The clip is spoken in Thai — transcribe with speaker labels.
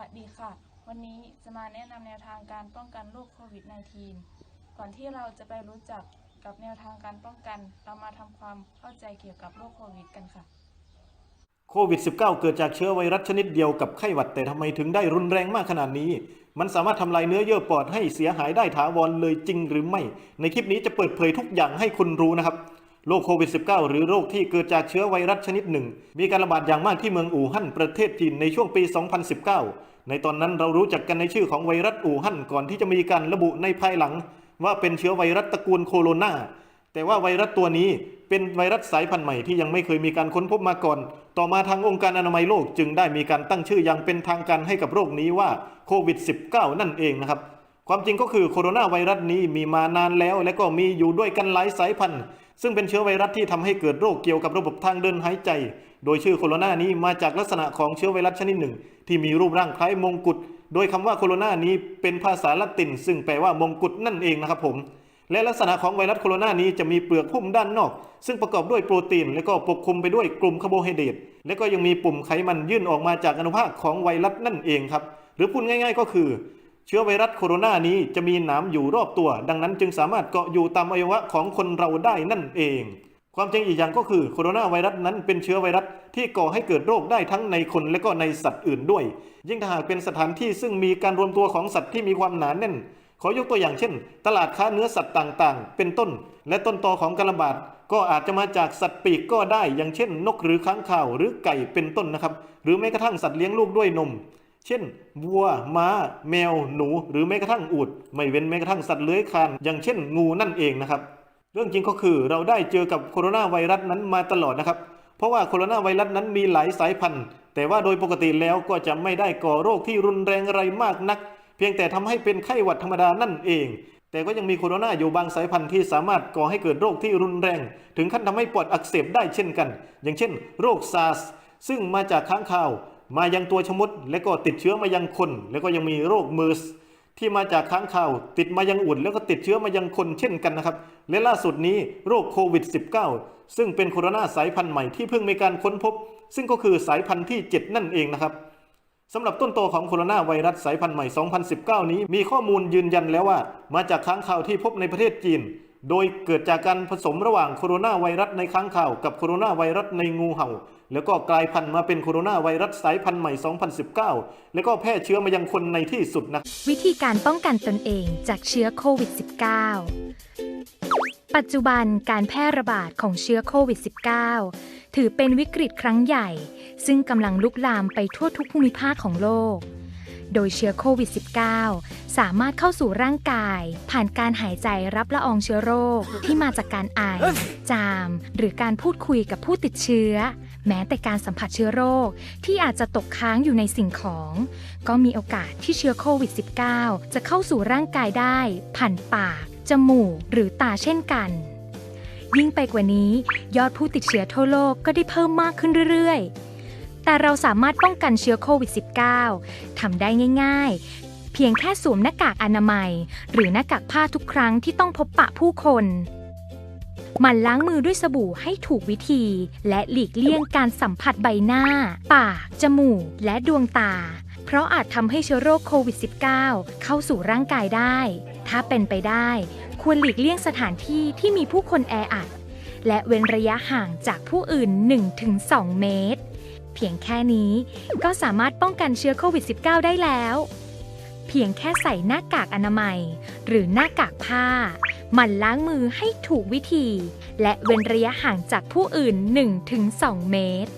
Speaker 1: วัสดีค่ะ วันนี้จะมาแนะนำแนวทางการป้องกันโรคโควิด -19 ก่อนที่เราจะไปรู้จักกับแนวทางการป้องกัน เรามาทำความเข้าใจเกี่ยวกับโรคโควิดกันค่ะ
Speaker 2: โควิด -19 เกิดจากเชื้อไวรัสชนิดเดียวกับไข้หวัดแต่ทำไมถึงได้รุนแรงมากขนาดนี้ มันสามารถทำลายเนื้อเยื่อปอดให้เสียหายได้ถาวรเลยจริงหรือไม่ ในคลิปนี้จะเปิดเผยทุกอย่างให้คุณรู้นะครับ โรคโควิด -19 หรือโรคที่เกิดจากเชื้อไวรัสชนิดหนึ่ง มีการระบาดอย่างมากที่เมืองอู่ฮั่นประเทศจีนในช่วงปี 2019 ในตอนนั้นเรารู้จักกันในชื่อของไวรัสอู่ฮั่นก่อนที่จะมีการระบุในภายหลัง ว่าเป็นเชื้อไวรัสตระกูลโคโรนาแต่ว่าไวรัสตัวนี้เป็นไวรัสสายพันธุ์ใหม่ที่ยังไม่เคยมีการค้นพบมาก่อน ต่อมาทางองค์การอนามัยโลกจึงได้มีการตั้งชื่ออย่างเป็นทางการให้กับโรคนี้ว่าโควิด -19 นั่นเองนะครับ ความจริงก็คือโคโรนาไวรัสนี้มีมานานแล้ว และก็มีอยู่ด้วยกันหลายสายพันธุ์ ซึ่งเป็นเชื้อไวรัสที่ทำให้เกิดโรคเกี่ยวกับระบบทางเดินหายใจ โดยชื่อโคโรนานี้มาจากลักษณะของเชื้อไวรัสชนิดหนึ่ง ที่มีรูปร่างคล้ายมงกุฎ โดยคำว่าโคโรนานี้เป็นภาษาละติน ซึ่งแปลว่ามงกุฎนั่นเองนะครับผม และลักษณะของไวรัสโคโรนานี้จะมีเปลือกหุ้มด้านนอก ซึ่งประกอบด้วยโปรตีน และก็ปกคลุมไปด้วยกลุ่มคาร์โบไฮเดรต และก็ยังมีปุ่มไขมันยื่นออกมาจากอนุภาคของไวรัสนั่นเองครับ หรือพูดง่าย ๆ ก็คือ เชื้อไวรัสโคโรนานี้จะมีหนามอยู่รอบตัว ดังนั้นจึงสามารถเกาะอยู่ตามอวัยวะของคนเราได้นั่นเอง ความจริงอีกอย่างก็คือโคโรนาไวรัสนั้นเป็นเชื้อไวรัสที่ก่อให้เกิดโรคได้ทั้งในคนและก็ในสัตว์อื่นด้วย ยิ่งถ้าหากเป็นสถานที่ซึ่งมีการรวมตัวของสัตว์ที่มีความหนาแน่น ขอยกตัวอย่างเช่น ตลาดค้าเนื้อสัตว์ต่างๆ เป็นต้น และต้นตอของการระบาดก็อาจจะมาจากสัตว์ปีกก็ได้ อย่างเช่น นกหรือค้างคาวหรือไก่เป็นต้นนะครับ หรือแม้กระทั่งสัตว์เลี้ยงลูกด้วยนม เช่นวัว ม้า แมว หนู หรือแม้กระทั่งอูฐไม่เว้นแม้กระทั่งสัตว์เลื้อยคลาน อย่างเช่นงูนั่นเองนะครับ เรื่องจริงก็คือเราได้เจอกับโคโรนาไวรัสนั้นมาตลอดนะครับ เพราะว่าโคโรนาไวรัสนั้นมีหลายสายพันธุ์ แต่ว่าโดยปกติแล้วก็จะไม่ได้ก่อโรคที่รุนแรงอะไรมากนัก เพียงแต่ทำให้เป็นไข้หวัดธรรมดานั่นเอง แต่ก็ยังมีโคโรนาอยู่บางสายพันธุ์ที่สามารถก่อให้เกิดโรคที่รุนแรง ถึงขั้นทำให้ปอดอักเสบได้เช่นกัน อย่างเช่น โรคซาร์สซึ่งมาจากค้างคาว มายังตัวชะมดและก็ติดเชื้อมายังคน แล้วก็ยังมีโรคเมอร์สที่มาจากค้างคาว ติดมายังอุ่น แล้วก็ติดเชื้อมายังคนเช่นกันนะครับ และล่าสุดนี้โรคโควิด -19 ซึ่งเป็นโคโรนาสายพันธุ์ใหม่ที่เพิ่งมีการค้นพบ ซึ่งก็คือสายพันธุ์ที่ 7 นั่นเองนะครับสำหรับต้นตอของโคโรนาไวรัสสายพันธุ์ใหม่ 2019 นี้มีข้อมูลยืนยันแล้วว่า มาจากค้างคาวที่พบในประเทศจีน โดยเกิดจากการผสมระหว่างโคโรนาไวรัสในค้างคาวกับโคโรนาไวรัสในงูเห่า แล้วก็กลายพันธุ์มาเป็นโคโรนาไวรัสสายพันธุ์ใหม่ 2019 แล้วก็แพร่เชื้อมายังคนในที่สุดนะ
Speaker 3: วิธีการป้องกันตนเองจากเชื้อโควิด -19 ปัจจุบันการแพร่ระบาดของเชื้อโควิด -19 ถือเป็นวิกฤตครั้งใหญ่ ซึ่งกำลังลุกลามไปทั่วทุกภูมิภาคของโลก โดยเชื้อโควิด -19 สามารถเข้าสู่ร่างกาย ผ่านการหายใจรับละอองเชื้อโรคที่มาจากการไอ จาม หรือการพูดคุยกับผู้ติดเชื้อ แม้แต่การสัมผัสเชื้อโรคที่อาจจะตกค้างอยู่ในสิ่งของ ก็มีโอกาสที่เชื้อโควิด -19 จะเข้าสู่ร่างกายได้ ผ่านปาก จมูก หรือตาเช่นกันยิ่งไปกว่านี้ ยอดผู้ติดเชื้อทั่วโลกก็ได้เพิ่มมากขึ้นเรื่อยๆ แต่เราสามารถป้องกันเชื้อโควิด -19 ทำได้ง่าย ๆ เพียงแค่สวมหน้ากากอนามัย หรือหน้ากากผ้าทุกครั้งที่ต้องพบปะผู้คนหมั่นล้างมือด้วยสบู่ให้ถูกวิธี และหลีกเลี่ยงการสัมผัสใบหน้า ปาก จมูก และดวงตา เพราะอาจทำให้เชื้อโรคโควิด -19 เข้าสู่ร่างกายได้ ถ้าเป็นไปได้ ควรหลีกเลี่ยงสถานที่ที่มีผู้คนแออัด และเว้นระยะห่างจากผู้อื่น 1-2 เมตร พียงแค่นี้ ก็สามารถป้องกันเชื้อโควิด -19 ได้แล้ว เพียงแค่ใส่หน้ากากอนามัย หรือหน้ากากผ้าหมั่นล้างมือให้ถูกวิธี และเว้นระยะห่างจากผู้อื่น 1-2 เมตร